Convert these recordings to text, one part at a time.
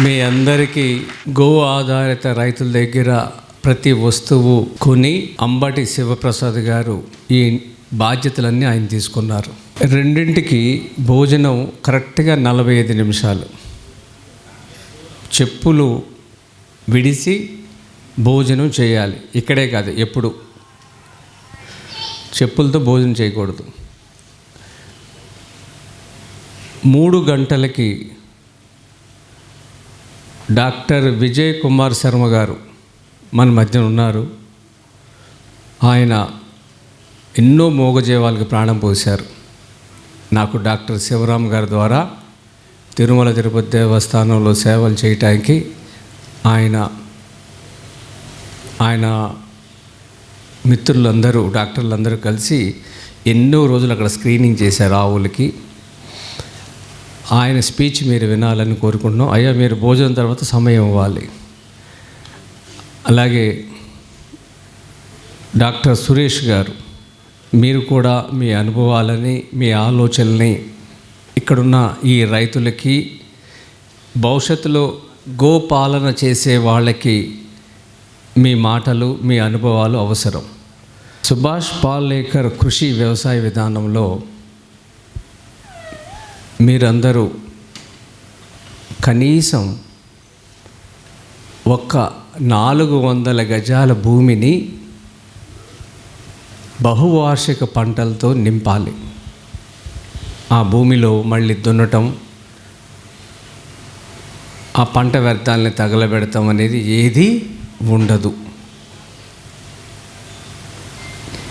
మీ అందరికీ గో ఆధారిత రైతుల దగ్గర ప్రతి వస్తువు కొని అంబటి శివప్రసాద్ గారు ఈ బాధ్యతలన్నీ ఆయన తీసుకున్నారు. రెండింటికి భోజనం కరెక్ట్గా నలభై ఐదు నిమిషాలు. చెప్పులు విడిసి భోజనం చేయాలి. ఇక్కడే కాదు ఎప్పుడు. చెప్పులతో భోజనం చేయకూడదు. మూడు గంటలకి డాక్టర్ విజయ్ కుమార్ శర్మ గారు మన మధ్యన ఉన్నారు. ఆయన ఎన్నో మోగజీవాలకు ప్రాణం పోశారు. నాకు డాక్టర్ శివరాం గారి ద్వారా తిరుమల తిరుపతి దేవస్థానంలో సేవలు చేయటానికి ఆయన ఆయన మిత్రులందరూ డాక్టర్లందరూ కలిసి ఎన్నో రోజులు అక్కడ స్క్రీనింగ్ చేశారు ఆవులకి. ఆయన స్పీచ్ మీరు వినాలని కోరుకుంటున్నాం. అయ్యా మీరు భోజనం తర్వాత సమయం ఇవ్వాలి. అలాగే డాక్టర్ సురేష్ గారు మీరు కూడా మీ అనుభవాలని మీ ఆలోచనల్ని ఇక్కడున్న ఈ రైతులకి భవిష్యత్తులో గోపాలన చేసే వాళ్ళకి మీ మాటలు మీ అనుభవాలు అవసరం. సుభాష్ పాలేకర్ కృషి వ్యవసాయ విధానంలో మీరందరూ కనీసం ఒక్క నాలుగు వందల గజాల భూమిని బహువార్షిక పంటలతో నింపాలి. ఆ భూమిలో మళ్ళీ దున్నటం ఆ పంట వ్యర్థాలని తగలబెడతాం అనేది ఏది ఉండదు.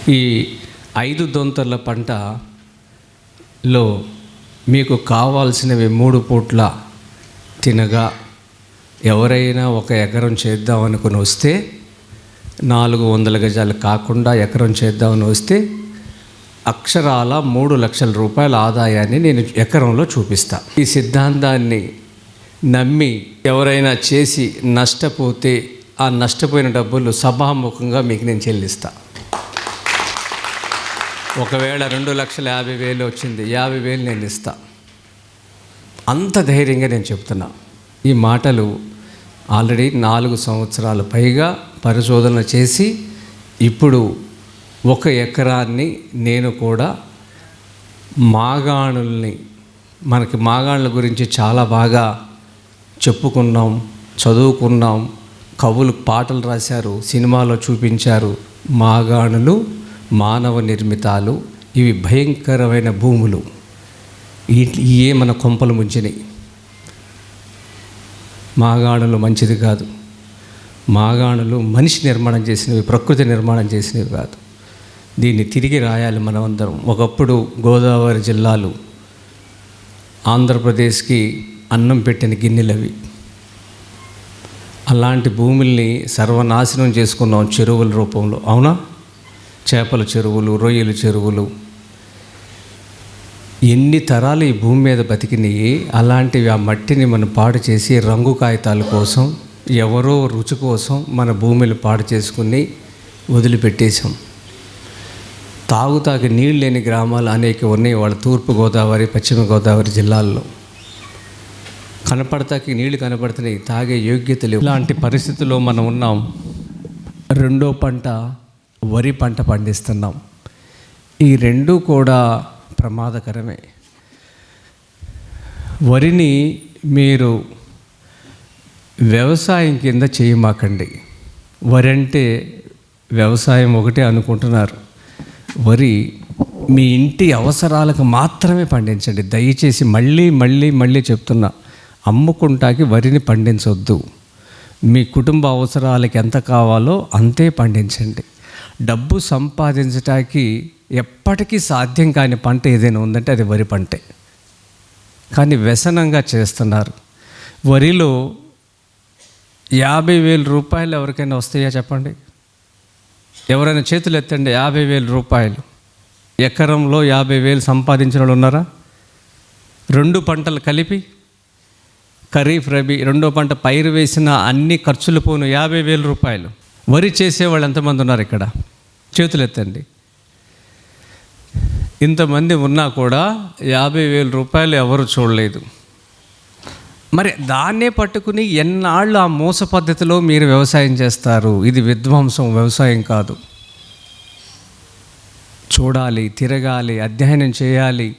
ఈ ఐదు దొంతర్ల పంటలో మీకు కావాల్సినవి మూడు పూట్ల తినగా ఎవరైనా ఒక ఎకరం చేద్దామనుకుని వస్తే నాలుగు వందల గజాలు కాకుండా ఎకరం చేద్దామని వస్తే అక్షరాల మూడు లక్షల రూపాయల ఆదాయాన్ని నేను ఎకరంలో చూపిస్తా. ఈ సిద్ధాంతాన్ని నమ్మి ఎవరైనా చేసి నష్టపోతే ఆ నష్టపోయిన డబ్బులు సభాముఖంగా మీకు నేను చెల్లిస్తా. ఒకవేళ రెండు లక్షల యాభై వేలు వచ్చింది యాభై వేలు నేను ఇస్తాను అంత ధైర్యంగా నేను చెప్తున్నా. ఈ మాటలు ఆల్రెడీ నాలుగు సంవత్సరాల పైగా పరిశోధన చేసి ఇప్పుడు ఒక ఎకరాన్ని నేను కూడా మాగాణుల్ని మనకి మాగాణుల గురించి చాలా బాగా చెప్పుకున్నాం చదువుకున్నాం. కవులు పాటలు రాశారు సినిమాలో చూపించారు. మాగాణులు మానవ నిర్మితాలు ఇవి భయంకరమైన భూములు. ఇయే మన కొంపలు ముంచినాయి. మాగాణలు మంచిది కాదు. మాగాణలు మనిషి నిర్మాణం చేసినవి ప్రకృతి నిర్మాణం చేసినవి కాదు. దీన్ని తిరిగి రాయాలి మనమందరం. ఒకప్పుడు గోదావరి జిల్లాలు ఆంధ్రప్రదేశ్కి అన్నం పెట్టిన గిన్నెలవి. అలాంటి భూముల్ని సర్వనాశనం చేసుకున్నాం చెరువుల రూపంలో. అవునా? చేపల చెరువులు రొయ్యల చెరువులు ఎన్ని తరాలు ఈ భూమి మీద బతికినాయి అలాంటివి ఆ మట్టిని మనం పాడు చేసి రంగు కాగితాల కోసం ఎవరో రుచి కోసం మన భూమిని పాడు చేసుకుని వదిలిపెట్టేశాం. తాగుతాకి నీళ్ళు లేని గ్రామాలు అనేక ఉన్నాయి వాళ్ళ తూర్పు గోదావరి పశ్చిమ గోదావరి జిల్లాల్లో. కనపడతాకి నీళ్ళు కనపడుతున్నాయి తాగే యోగ్యత లేవు. ఇలాంటి పరిస్థితుల్లో మనం ఉన్నాం. రెండో పంట వరి పంట పండిస్తున్నాం. ఈ రెండు కూడా ప్రమాదకరమే. వరిని మీరు వ్యవసాయం కింద చేయమాకండి. వరి అంటే వ్యవసాయం ఒకటే అనుకుంటున్నారు. వరి మీ ఇంటి అవసరాలకు మాత్రమే పండించండి. దయచేసి మళ్ళీ మళ్ళీ మళ్ళీ చెప్తున్నా అమ్ముకుంటాకి వరిని పండించొద్దు. మీ కుటుంబ అవసరాలకి ఎంత కావాలో అంతే పండించండి. డబ్బు సంపాదించటానికి ఎప్పటికీ సాధ్యం కాని పంట ఏదైనా ఉందంటే అది వరి పంటే. కానీ వ్యసనంగా చేస్తున్నారు. వరిలో యాభై వేల రూపాయలు ఎవరికైనా వస్తాయా చెప్పండి? ఎవరైనా చేతులు ఎత్తండి యాభై వేల రూపాయలు. ఎకరంలో యాభై వేలు సంపాదించిన వాళ్ళు ఉన్నారా? రెండు పంటలు కలిపి ఖరీఫ్ రబీ రెండో పంట పైరు వేసిన అన్ని ఖర్చులు పోను యాభై వేల రూపాయలు. వరి చేసేవాళ్ళు ఎంతమంది ఉన్నారు ఇక్కడ? చేతులు ఎత్తండి. ఇంతమంది ఉన్నా కూడా యాభై వేల రూపాయలు ఎవరు చూడలేదు. మరి దాన్నే పట్టుకుని ఎన్నాళ్ళు ఆ మోస పద్ధతిలో మీరు వ్యవసాయం చేస్తారు? ఇది విధ్వంసం వ్యవసాయం కాదు. చూడాలి తిరగాలి అధ్యయనం చేయాలి.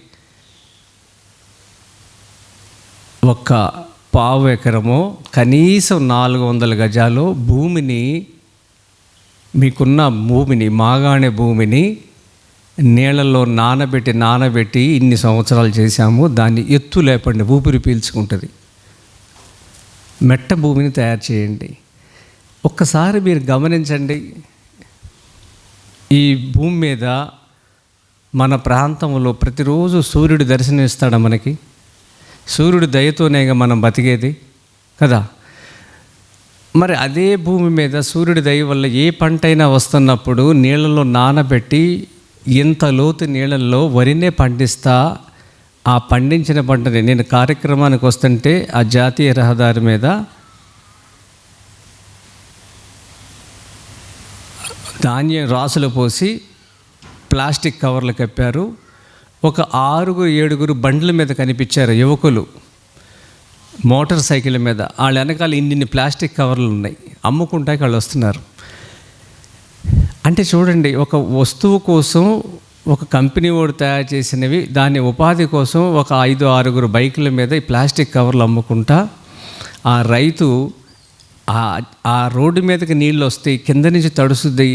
ఒక్క పావు ఎకరము కనీసం నాలుగు వందల గజాలు భూమిని మీకున్న భూమిని మాగాణె భూమిని నీళ్ళల్లో నానబెట్టి నానబెట్టి ఇన్ని సంవత్సరాలు చేశాము. దాన్ని ఎత్తు లేపండి ఊపిరి పీల్చుకుంటుంది. మెట్ట భూమిని తయారు చేయండి. ఒక్కసారి మీరు గమనించండి. ఈ భూమి మీద మన ప్రాంతంలో ప్రతిరోజు సూర్యుడు దర్శనమిస్తాడా మనకి? సూర్యుడి దయతోనేగా మనం బతికేది? కదా? మరి అదే భూమి మీద సూర్యుడి దయ వల్ల ఏ పంట అయినా వస్తున్నప్పుడు నీళ్ళలో నానబెట్టి ఇంత లోతు నీళ్ళల్లో వరినే పండిస్తా ఆ పండించిన పంటని నేను కార్యక్రమానికి వస్తుంటే ఆ జాతీయ రహదారి మీద ధాన్యం రాసులు పోసి ప్లాస్టిక్ కవర్లు కప్పారు. ఒక ఆరుగురు ఏడుగురు బండ్ల మీద కనిపించారు యువకులు. మోటార్ సైకిల్ మీద. వాళ్ళ వెనకాల ఇన్ని ప్లాస్టిక్ కవర్లు ఉన్నాయి. అమ్ముకుంటాకి వాళ్ళు వస్తున్నారు. అంటే చూడండి ఒక వస్తువు కోసం ఒక కంపెనీ వాడు తయారు చేసినవి దాని ఉపాధి కోసం ఒక ఐదు ఆరుగురు బైకుల మీద ఈ ప్లాస్టిక్ కవర్లు అమ్ముకుంటా ఆ రైతు ఆ రోడ్డు మీదకి నీళ్ళు వస్తాయి కింద నుంచి తడుస్తుంది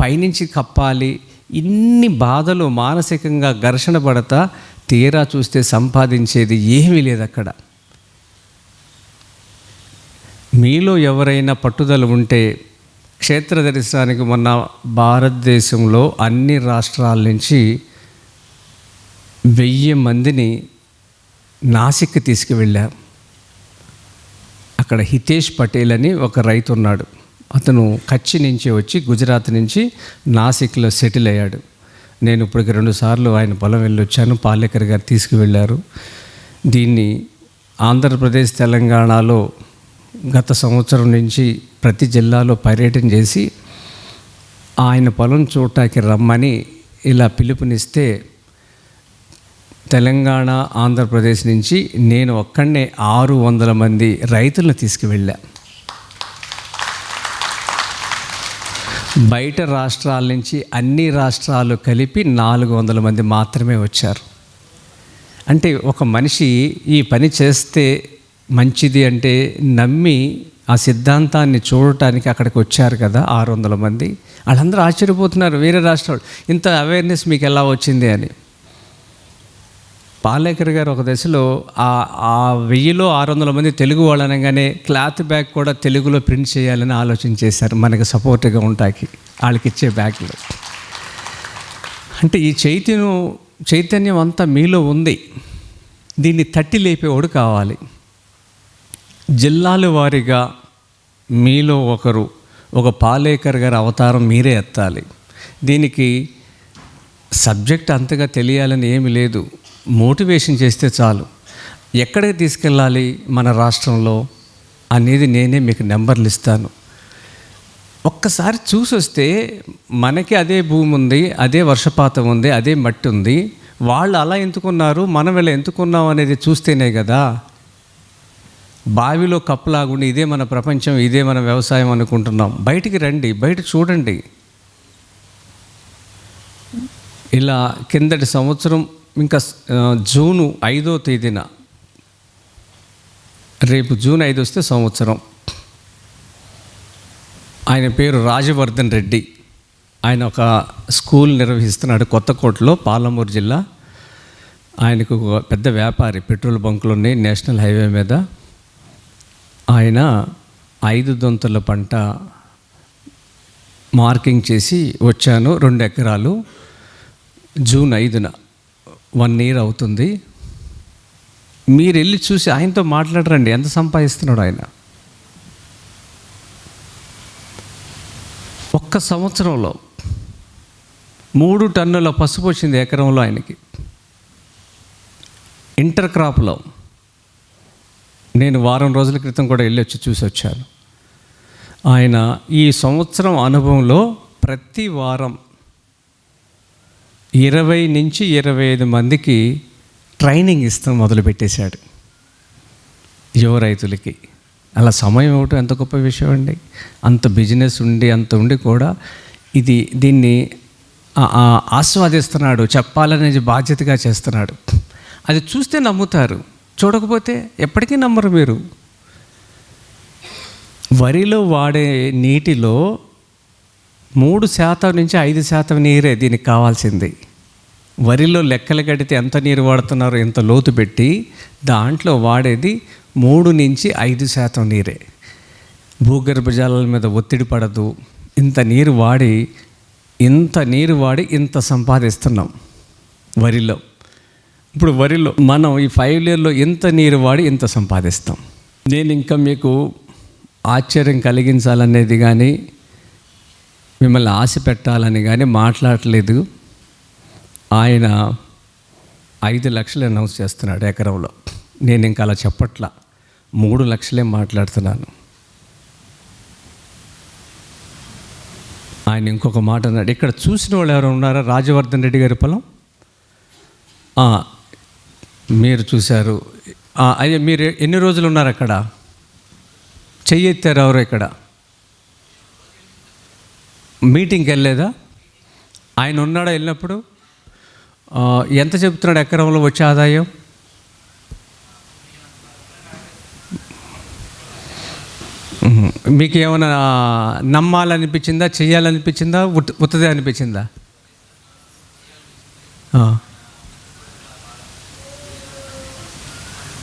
పైనుంచి కప్పాలి ఇన్ని బాధలు మానసికంగా ఘర్షణ పడతా తీరా చూస్తే సంపాదించేది ఏమీ లేదు అక్కడ. మీలో ఎవరైనా పట్టుదల ఉంటే క్షేత్ర దర్శనానికి మొన్న భారతదేశంలో అన్ని రాష్ట్రాల నుంచి వెయ్యి మందిని నాసిక్ తీసుకువెళ్ళాం. అక్కడ హితేష్ పటేల్ అని ఒక రైతు ఉన్నాడు. అతను కచ్చి నుంచి వచ్చి గుజరాత్ నుంచి నాసిక్లో సెటిల్ అయ్యాడు. నేను ఇప్పటికి రెండుసార్లు ఆయన పొలం వెళ్ళొచ్చాను పాలేకర్ గారు తీసుకువెళ్ళారు. దీన్ని ఆంధ్రప్రదేశ్ తెలంగాణలో గత సంవత్సరం నుంచి ప్రతి జిల్లాలో పర్యటన చేసి ఆయన పొలం చూడటానికి రమ్మని ఇలా పిలుపునిస్తే తెలంగాణ ఆంధ్రప్రదేశ్ నుంచి నేను ఒక్కడనే ఆరు వందల మంది రైతులను తీసుకువెళ్ళా. బయట రాష్ట్రాల నుంచి అన్ని రాష్ట్రాలు కలిపి నాలుగు వందల మంది మాత్రమే వచ్చారు. అంటే ఒక మనిషి ఈ పని చేస్తే మంచిది అంటే నమ్మి ఆ సిద్ధాంతాన్ని చూడటానికి అక్కడికి వచ్చారు కదా ఆరు వందల మంది. వాళ్ళందరూ ఆశ్చర్యపోతున్నారు వేరే రాష్ట్రాలు ఇంత అవేర్నెస్ మీకు ఎలా వచ్చింది అని. పాలేకర్ గారు ఒక దశలో ఆ ఆ వెయ్యిలో ఆరు వందల మంది తెలుగు వాళ్ళు అనగానే క్లాత్ బ్యాగ్ కూడా తెలుగులో ప్రింట్ చేయాలని ఆలోచన చేశారు మనకి సపోర్ట్గా ఉంటాకి వాళ్ళకి ఇచ్చే బ్యాగ్లు. అంటే ఈ చైతన్యం చైతన్యం అంతా మీలో ఉంది. దీన్ని తట్టి లేపేవాడు కావాలి. జిల్లాల వారీగా మీలో ఒకరు ఒక పాలేకర్ గారి అవతారం మీరే ఎత్తాలి. దీనికి సబ్జెక్ట్ అంతగా తెలియాలని ఏమి లేదు. మోటివేషన్ చేస్తే చాలు. ఎక్కడికి తీసుకెళ్ళాలి మన రాష్ట్రంలో అనేది నేనే మీకు నెంబర్లు ఇస్తాను. ఒక్కసారి చూసొస్తే మనకి అదే భూమి ఉంది అదే వర్షపాతం ఉంది అదే మట్టి ఉంది. వాళ్ళు అలా ఎందుకున్నారు మనం ఇలా ఎందుకున్నాం అనేది చూస్తేనే కదా బావిలో కప్పులాగుండి ఇదే మన ప్రపంచం ఇదే మన వ్యవసాయం అనుకుంటున్నాం. బయటికి రండి బయట చూడండి. ఇలా కిందటి సంవత్సరం ఇంకా జూను ఐదో తేదీన. రేపు జూన్ ఐదు వస్తే సంవత్సరం. ఆయన పేరు రాజవర్ధన్ రెడ్డి. ఆయన ఒక స్కూల్ నిర్వహిస్తున్నాడు కొత్తకోటలో పాలమూరు జిల్లా. ఆయనకు పెద్ద వ్యాపారి పెట్రోల్ బంకులు ఉన్నాయి నేషనల్ హైవే మీద. ఆయన ఐదు దొంతుల పంట మార్కింగ్ చేసి వచ్చాను. రెండు ఎకరాలు. జూన్ ఐదున వన్ ఇయర్ అవుతుంది. మీరు వెళ్ళి చూసి ఆయనతో మాట్లాడరండి. ఎంత సంపాదిస్తున్నాడు ఆయన? ఒక్క సంవత్సరంలో మూడు టన్నుల పసుపు వచ్చింది ఎకరంలో ఆయనకి. ఇంటర్ క్రాప్లో. నేను వారం రోజుల క్రితం కూడా వెళ్ళి వచ్చి చూసి వచ్చాను. ఆయన ఈ సంవత్సరం అనుభవంలో ప్రతి వారం ఇరవై నుంచి ఇరవై ఐదు మందికి ట్రైనింగ్ ఇస్తాం మొదలుపెట్టేశాడు. యువ రైతులకి. అలా సమయం ఇవ్వటం ఎంత గొప్ప విషయం అండి. అంత బిజినెస్ ఉండి అంత ఉండి కూడా ఇది దీన్ని ఆస్వాదిస్తున్నాడు చెప్పాలనే బాధ్యతగా చేస్తున్నాడు. అది చూస్తే నమ్ముతారు. చూడకపోతే ఎప్పటికీ నమ్మరు మీరు. వరిలో వాడే నీటిలో మూడు శాతం నుంచి ఐదు శాతం నీరే దీనికి కావాల్సింది. వరిలో లెక్కలు కడితే ఎంత నీరు వాడుతున్నారో ఎంత లోతు పెట్టి దాంట్లో వాడేది మూడు నుంచి ఐదు శాతం నీరే. భూగర్భ జలాల మీద ఒత్తిడి పడదు. ఇంత నీరు వాడి ఇంత నీరు వాడి ఇంత సంపాదిస్తున్నాం వరిలో. ఇప్పుడు వరిలో మనం ఈ ఫైవ్ ఇయర్లో ఇంత నీరు వాడి ఇంత సంపాదిస్తాం. నేను ఇంకా మీకు ఆశ్చర్యం కలిగించాలనేది కానీ మిమ్మల్ని ఆశ పెట్టాలని కానీ మాట్లాడలేదు. ఆయన ఐదు లక్షలు అనౌన్స్ చేస్తున్నాడు ఎకరంలో. నేను ఇంకా అలా చెప్పట్లా. మూడు లక్షలే మాట్లాడుతున్నాను. ఆయన ఇంకొక మాట అన్నాడు ఇక్కడ చూసిన వాళ్ళు ఎవరు ఉన్నారా? రాజవర్ధన్ రెడ్డి గారి పొలం? మీరు చూశారు. అయ్యా మీరు ఎన్ని రోజులు ఉన్నారు అక్కడ? చెయ్యి ఎత్తారు ఎవరు ఇక్కడ? మీటింగ్కి వెళ్ళలేదా? ఆయన ఉన్నాడా వెళ్ళినప్పుడు? ఎంత చెప్తున్నాడు ఎకరంలో వచ్చే ఆదాయం? మీకు ఏమైనా నమ్మాలనిపించిందా చెయ్యాలనిపించిందా ఉత్త ఉత్తదే అనిపించిందా ఆ. ఉమ్,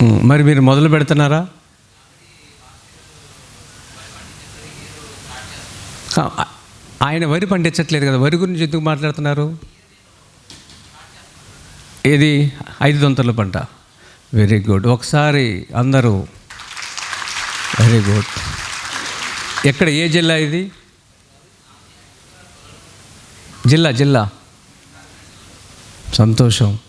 మరి మీరు మొదలు పెడుతున్నారా? ఆయన వరి పండించట్లేదు కదా వరి గురించి ఎందుకు మాట్లాడుతున్నారు? ఏది? ఐదు దొంతల పంట. వెరీ గుడ్ ఒకసారి అందరూ వెరీ గుడ్ ఎక్కడ ఏ జిల్లా ఇది? జిల్లా జిల్లా. సంతోషం.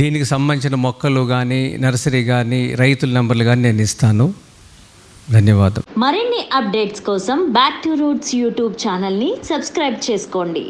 దీనికి సంబంధించిన మొక్కలు కానీ నర్సరీ కానీ రైతుల నెంబర్లు కానీ నేను ఇస్తాను. ధన్యవాదం మరిన్ని అప్డేట్స్ కోసం బ్యాక్ టు రూట్స్ యూట్యూబ్ ఛానల్ని సబ్స్క్రైబ్ చేసుకోండి.